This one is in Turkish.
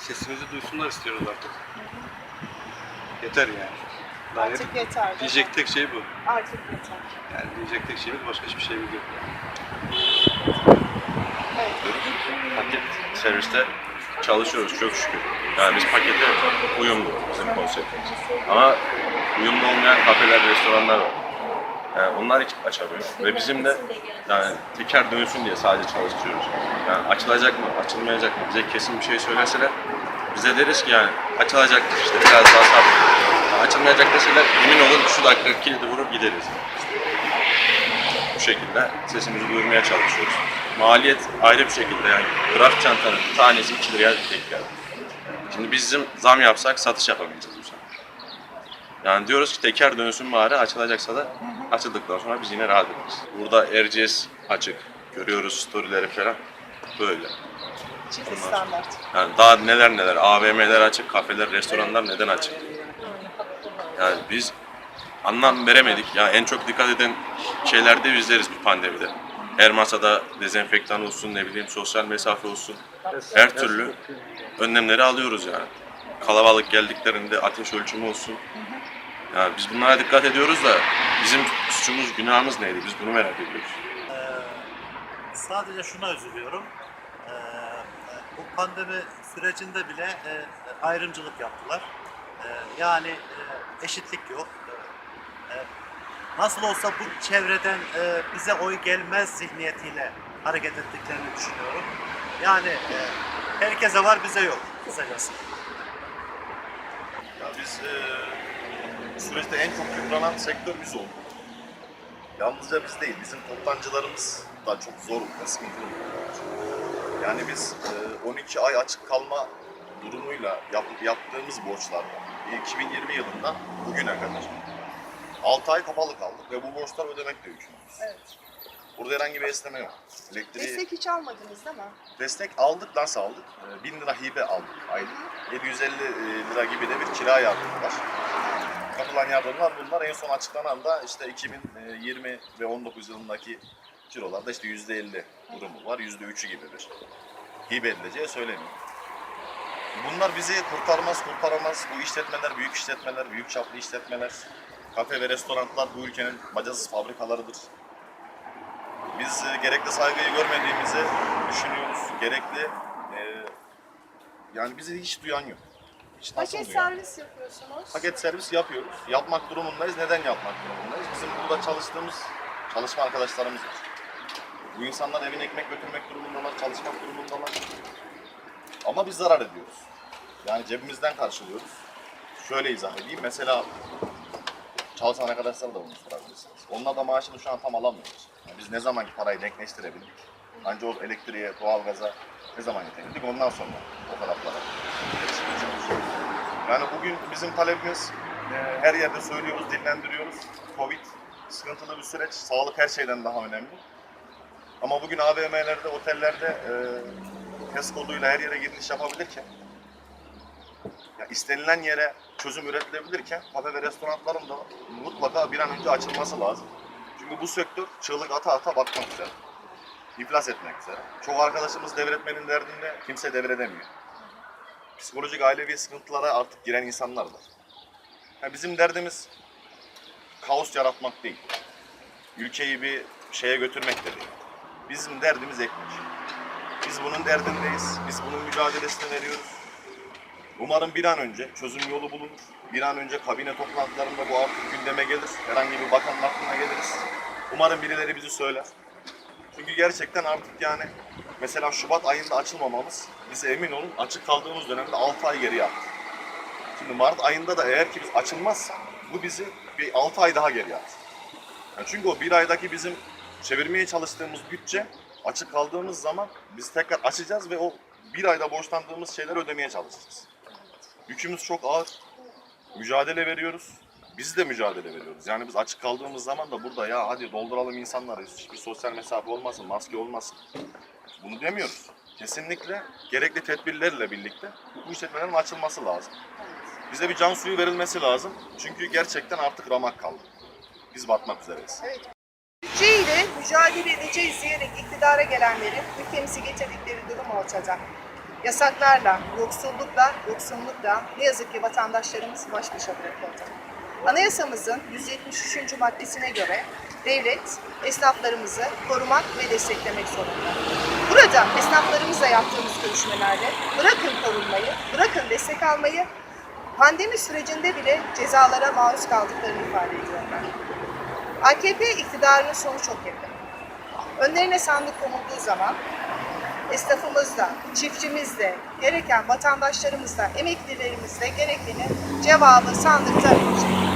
sesimizi duysunlar istiyoruz artık. Yeter yani. Daha Artık yeter. mi? diyecek tek şey bu. Artık yeter. Yani diyecek tek şeyimiz başka hiçbir şeyimiz yok. Evet. paket serviste çalışıyoruz çok şükür. Yani biz pakete uyumlu bizim konseptimiz. Ama uyumlu olmayan kafeler, restoranlar var. Yani onlar hiç açamıyor. Ve bizim de yani teker dönsün diye sadece çalıştırıyoruz. Yani açılacak mı, açılmayacak mı? Bize kesin bir şey söyleseler bize deriz ki yani açılacaktır işte biraz daha sabredin. Yani açılmayacak deseler emin olun şu dakika kilidi vurup gideriz. Bu şekilde sesimizi duyurmaya çalışıyoruz. Maliyet ayrı bir şekilde yani kraft çantanın tanesi 2 liraya denk geldi. Şimdi bizim zam yapsak satış yapamayacağız. Yani diyoruz ki teker dönsün bari açılacaksa da açıldıktan sonra biz yine rahat ederiz. Burada Erciyes açık. Görüyoruz storyleri falan. Böyle. Çift Ondan standart. Yani daha neler neler. AVM'ler açık, kafeler, restoranlar neden açık? Yani biz anlam veremedik. Yani en çok dikkat eden şeylerde bizleriz bu pandemide. Her masada dezenfektan olsun, ne bileyim sosyal mesafe olsun. Her türlü önlemleri alıyoruz yani. Kalabalık geldiklerinde ateş ölçümü olsun. Yani biz bunlara dikkat ediyoruz da bizim suçumuz, günahımız neydi? Biz bunu merak ediyoruz. Sadece şuna üzülüyorum. Ee, bu pandemi sürecinde bile e, ayrımcılık yaptılar. Ee, yani e, eşitlik yok. Ee, e, Nasıl olsa bu çevreden e, bize oy gelmez zihniyetiyle hareket ettiklerini düşünüyorum. Yani e, herkese var bize yok kısacası. Ya biz e, bu süreçte en çok yıpranan sektör biz olduk. Yalnızca biz değil, bizim toptancılarımız da çok zor ve sıkıntılı. Yani biz e, 12 ay açık kalma durumuyla yap, yaptığımız borçlardan 2020 yılından bugüne kadar 6 ay kapalı kaldık ve bu borçlar ödemekle yükümlüyüz. Evet. Burada herhangi bir esneme yok. Elektriği Destek hiç almadınız değil mi? destek aldık, nasıl aldık? E, 1000 lira hibe aldık aylık. 750 lira gibi de bir kira yardımı var. Katılan yardımlar bunlar. En son açıklanan da işte 2020 ve 19 yılındaki cirolarda işte %50 durumu var. %3'ü gibi bir hibe edileceği söyleniyor. Bunlar bizi kurtarmaz, kurtaramaz. Bu işletmeler, büyük işletmeler, büyük çaplı işletmeler, kafe ve restoranlar bu ülkenin bacasız fabrikalarıdır. Biz e, gerekli saygıyı görmediğimizi düşünüyoruz. Gerekli e, yani bizi hiç duyan yok. Hiç Paket duyan? servis yapıyorsunuz. Paket servis yapıyoruz. Yapmak durumundayız. Neden yapmak durumundayız? Bizim burada çalıştığımız çalışma arkadaşlarımız var. Bu insanlar evine ekmek götürmek durumundalar, çalışmak durumundalar. Ama biz zarar ediyoruz. Yani cebimizden karşılıyoruz. Şöyle izah edeyim. Mesela çalışan arkadaşlar da bunu sorabilirsiniz. Onlar da maaşını şu an tam alamıyoruz. Yani biz ne zamanki parayı denkleştirebildik? Ancak o elektriğe, doğalgaza ne zaman yetebildik? Ondan sonra o erişmeye çalışıyoruz. Yani bugün bizim talebimiz e, her yerde söylüyoruz, dillendiriyoruz. Covid sıkıntılı bir süreç. Sağlık her şeyden daha önemli. Ama bugün AVM'lerde, otellerde e, koduyla her yere giriş yapabilirken ya istenilen yere çözüm üretilebilirken kafe ve restoranların da mutlaka bir an önce açılması lazım. Çünkü bu sektör çığlık ata ata batmak üzere. İflas etmek üzere. Çok arkadaşımız devretmenin derdinde kimse devredemiyor. Psikolojik ailevi sıkıntılara artık giren insanlar var. Ya bizim derdimiz kaos yaratmak değil. Ülkeyi bir şeye götürmek de değil. Bizim derdimiz ekmek. Biz bunun derdindeyiz. Biz bunun mücadelesini veriyoruz. Umarım bir an önce çözüm yolu bulunur. Bir an önce kabine toplantılarında bu artık gündeme gelir. Herhangi bir bakanın aklına geliriz. Umarım birileri bizi söyler. Çünkü gerçekten artık yani mesela Şubat ayında açılmamamız bize emin olun açık kaldığımız dönemde 6 ay geriye attı. Şimdi Mart ayında da eğer ki biz açılmazsa bu bizi bir 6 ay daha geriye attı. Yani çünkü o bir aydaki bizim çevirmeye çalıştığımız bütçe açık kaldığımız zaman biz tekrar açacağız ve o bir ayda borçlandığımız şeyleri ödemeye çalışacağız. Yükümüz çok ağır. Mücadele veriyoruz. Biz de mücadele veriyoruz. Yani biz açık kaldığımız zaman da burada ya hadi dolduralım insanları. Hiçbir sosyal mesafe olmasın, maske olmasın. Bunu demiyoruz. Kesinlikle gerekli tedbirlerle birlikte bu işletmelerin açılması lazım. Bize bir can suyu verilmesi lazım. Çünkü gerçekten artık ramak kaldı. Biz batmak üzereyiz. Evet. Bütçeyle mücadele edeceğiz diyerek iktidara gelenlerin ülkemizi getirdikleri durum ortada. yasaklarla, yoksullukla, yoksunlukla ne yazık ki vatandaşlarımız baş başa bırakıldı. Anayasamızın 173. maddesine göre devlet esnaflarımızı korumak ve desteklemek zorunda. Burada esnaflarımızla yaptığımız görüşmelerde bırakın korunmayı, bırakın destek almayı, pandemi sürecinde bile cezalara maruz kaldıklarını ifade ediyorlar. AKP iktidarının sonu çok yakın. Önlerine sandık konulduğu zaman esnafımızda, çiftçimizde, gereken vatandaşlarımızda, emeklilerimizde gerekeni cevabı sandıkta verecek.